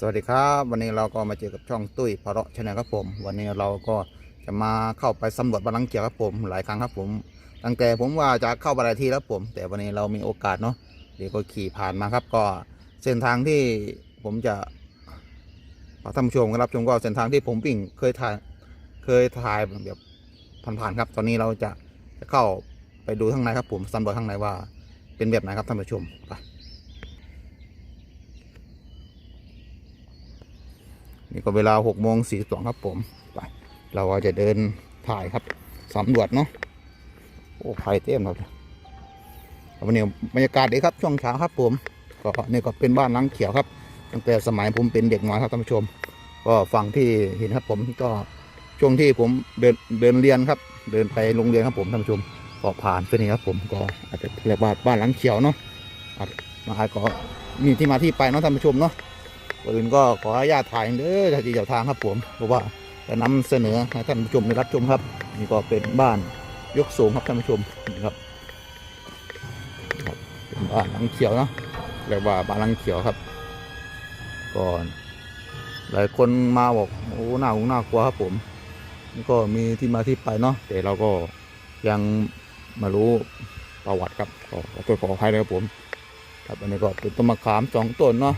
สวัสดีครับ วันนี้เราก็มาเจอกับช่องตุ้ยพาระชแนลครับผม วันนี้เราก็จะมาเข้าไปสำรวจบาลังเขียวครับผมหลายครั้งครับผม ตั้งแต่ผมว่าจะเข้าไปหลายทีแล้วผม แต่วันนี้เรามีโอกาสเนาะเดี๋ยวก็ขี่ผ่านมาครับ ก็เส้นทางที่ผมจะท่านผู้ชมรับชมก็เส้นทางที่ผมวิ่งเคยถ่ายเคยถ่ายแบบผ่านๆครับ ตอนนี้เราจะจะเข้าไปดูข้างในครับผมสำรวจข้างในว่าเป็นแบบไหนครับท่านผู้ชมไป นี่ก็เวลาหกโมงสี่สองครับผมไปเราจะเดินถ่ายครับสำรวจเนาะโอ้ไผ่เต็มเลยวันนี้บรรยากาศดีครับช่วงเช้าครับผมก็นี่ก็เป็นบ้านหลังเขียวครับตั้งแต่สมัยผมเป็นเด็กน้อยครับท่านผู้ชม ก็ฝั่งที่เห็นครับผมก็ช่วงที่ผมเดินเดินเรียนครับ เดินไปโรงเรียนครับผมท่านผู้ชมก็ผ่านเส้นนี้ครับผมก็อาจจะเรียกว่าบ้านหลังเขียวเนาะอาจมาอาจก็มีที่มาที่ไปเนาะท่านผู้ชมเนาะ อนอื่นก็ขออนุญาตถ่ายเด้อที่เจ้าทางครับผมเพราะว่าจะนำเสนอให้ท่านผู้ชมได้รับชมครับ นี่ก็เป็นบ้านยกสูงครับท่านผู้ชมนี่ครับบเป็นบ้านหลังเขียวเนาะเรียกว่าบ้านหลังเขียวครับ ก่อน หลายคนมาบอกโอ้หน้าหงน่ากลัวครับผมก็มีที่มาที่ไปเนาะแต่เราก็ยังมารู้ประวัติครับก็ขอขออภัยเลยครับผม ครับอันนี้ก็เป็นต้นมะขามสองต้นเนาะ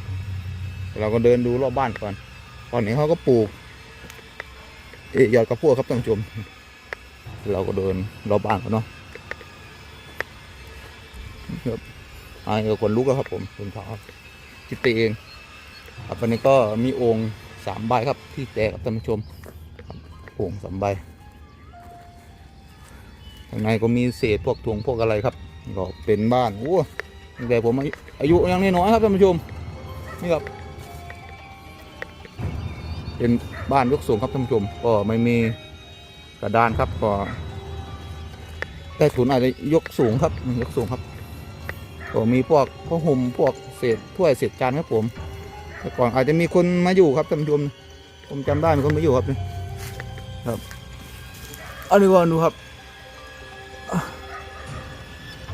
เราก็เดินดูรอบบ้านก่อน ตอนนี้เขาก็ปลูกเอยอดกระพัวครับท่านผู้ชม เราก็เดินรอบบ้านกันเนาะครับไอ้คนลุกแล้วครับผมคุณพ่อคิดไปเองครับวันนี้ก็มีโอ่งสามใบครับที่แตกครับท่านผู้ชมครับโอ่งสามใบข้างในก็มีเศษพวกถุงพวกอะไรครับก็เป็นบ้านโอ้ตั้งแต่ผมอายุยังน้อยๆครับท่านผู้ชมนี่ครับ เป็นบ้านยกสูงครับท่านผู้ชม ก็ไม่มีกระดานครับก็ใต้ถุนอาจจะยกสูงครับยกสูงครับก็มีพวกผ้าห่มพวกเศษถ้วยเศษจานครับผมแต่ก่อนอาจจะมีคนมาอยู่ครับท่านผู้ชมผมจำได้มีคนมาอยู่ครับนี่ครับอันนี้ว่าดูครับ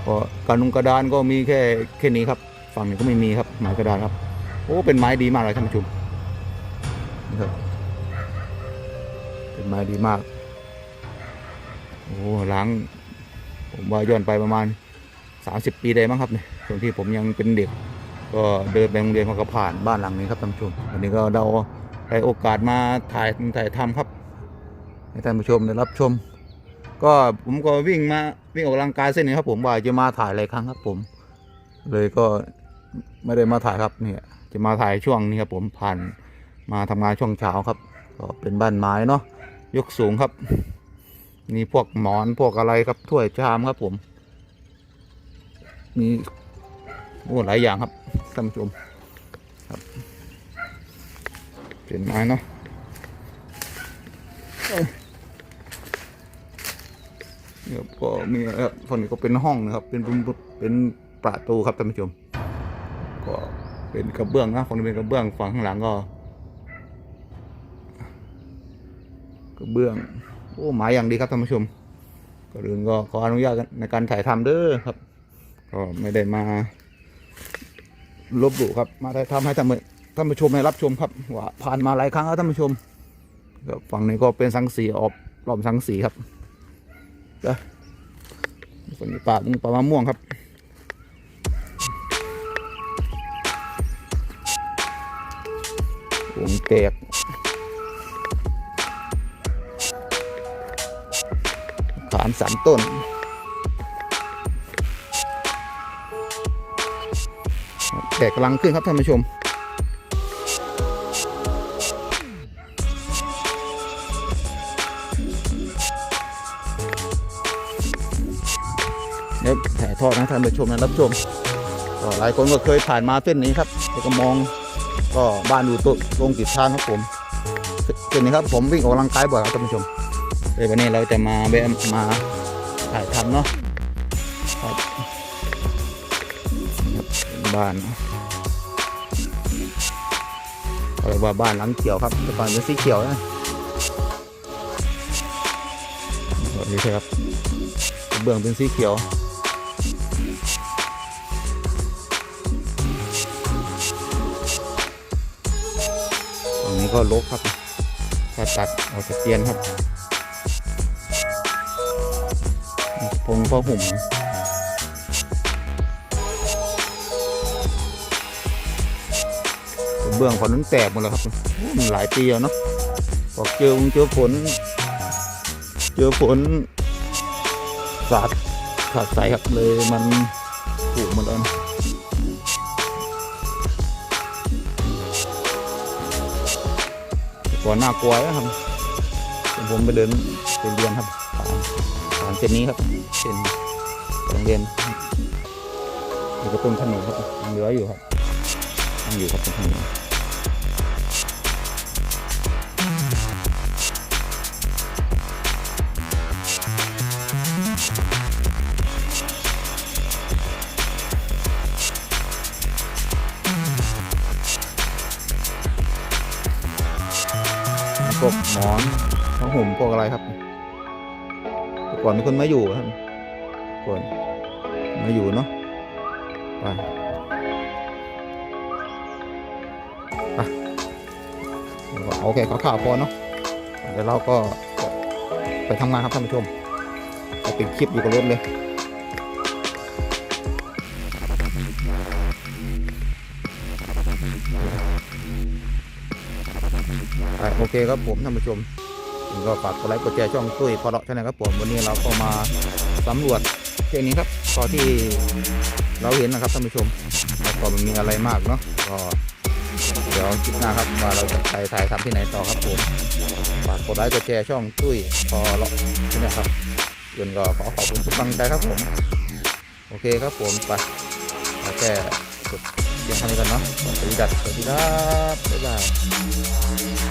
ก็กระนุงกระดานก็มีแค่แค่นี้ครับ ฝั่งนี้ก็ไม่มีครับไม้กระดานครับโอ้เป็นไม้ดีมากเลยท่านผู้ชม นะครับเป็นไม้ดีมาก โอ้ล้าง ผมว่าย้อนไปประมาณ 30 ปีได้มั้งครับเนี่ยช่วงที่ผมยังเป็นเด็ก ก็เดินไปโรงเรียนเขาก็ผ่านบ้านหลังนี้ครับท่านผู้ชมวันนี้ก็เราได้โอกาสมาถ่ายถ่ายทำครับให้ท่านผู้ชมได้รับชม ก็ผมก็วิ่งมาวิ่งออกกำลังกายเส้นนี้ครับ ผมว่าจะมาถ่ายหลายครั้งครับ ผม เลยก็ไม่ได้มาถ่ายครับเนี่ยจะมาถ่ายช่วงนี้ครับผมผ่าน มาทำงานช่วงเช้าครับ ก็เป็นบ้านไม้เนาะยกสูงครับ มีพวกหมอนพวกอะไรครับถ้วยชามครับผม มีโอ้หลายอย่างครับท่านผู้ชมครับ เป็นไม้เนาะเนี่ยก็มีครับฝั่งนี้ก็เป็นห้องนะครับเป็นเป็นเป็นประตูครับท่านผู้ชม ก็เป็นกระเบื้องนะฝั่งนี้เป็นกระเบื้องฝั่งข้างหลังก็ กระเบื้อง โอ้หมายอย่างดีครับท่านผู้ชมก่อนอื่นก็ขออนุญาตในการถ่ายทำเด้อครับ ก็ไม่ได้มาลบหลู่ครับ มาถ่ายทำให้ท่านท่านผู้ชมได้รับชมครับว่าผ่านมาหลายครั้งแล้วท่านผู้ชมก็ฝั่งนี้ก็เป็นสังสีออบรอบสังสีครับเด้อฝั่งนี้ป่าป่ามะม่วงครับวงแตกามสามต้น แตกกำลังขึ้นครับท่านผู้ชมเดี๋ยวถ่ายทอดนะท่านผู้ชมนะรับชมก็หลายคนก็เคยผ่านมาเส้นนี้ครับแล้วก็มองก็บ้านอยู่ตรงตรงติดทางครับผมเส้นนี้ครับผมวิ่งออกกำลังกายบ่อยครับท่านผู้ชม เดี๋ยววันนี้เราจะมาแวะมาถ่ายทำเนาะครับบ้านเขาเรียกว่าบ้านหลังเขียวครับแต่ก่อนเป็นสีเขียวนะนี่ครับเบื้องเป็นสีเขียวตรงนี้ก็ลกครับถ้าตัดออกจากเตียนครับ พงพ่อหุ่มเบื้องฝนนั้นแตกหมดแล้วครับมันหลายปีแล้วเนาะบอกเจอเจอฝนเจอฝนสาดขาดใสครับเลยมันถูกหมดแล้วนะก่อนหน้ากลัวนะครับผมไปเดินไปเรียนครับ เส้นนี้ครับเส้นโรงเรียนมีกระต้นขนุนครับยังเหลืออยู่ครับยังอยู่ครับต้นขนุนพวกหมอนผ้าห่มพวกอะไรครับ ก่อนมีคนมาอยู่ครับก่อนมาอยู่เนาะไปไปโอเคข่าวพอเนาะเดี๋ยวเราก็ไปทำงานครับท่านผู้ชมไปติดคลิปอยู่กับรถเลยโอเคครับผมท่านผู้ชม ก็ฝากกดไลค์กดแชร์ช่องตุ้ยพอเลาะชาแนลครับผมวันนี้เราก็มาสำรวจเช่นนี้ครับก็ที่เราเห็นนะครับท่านผู้ชมแล้วก็มันมีอะไรมากเนาะก็เดี๋ยวคลิปหน้าครับว่าเราจะไปถ่ายทำที่ไหนต่อครับผมฝากกดไลค์กดแชร์ช่องตุ้ยพอเลาะชาแนลครับยนก็ขอขอบคุณทุกกำลังใจครับผมโอเคครับผมไปแล้วแค่กดเสียงเท่านี้กันเนาะสวัสดีครับสวัสดีครับบ๊ายบาย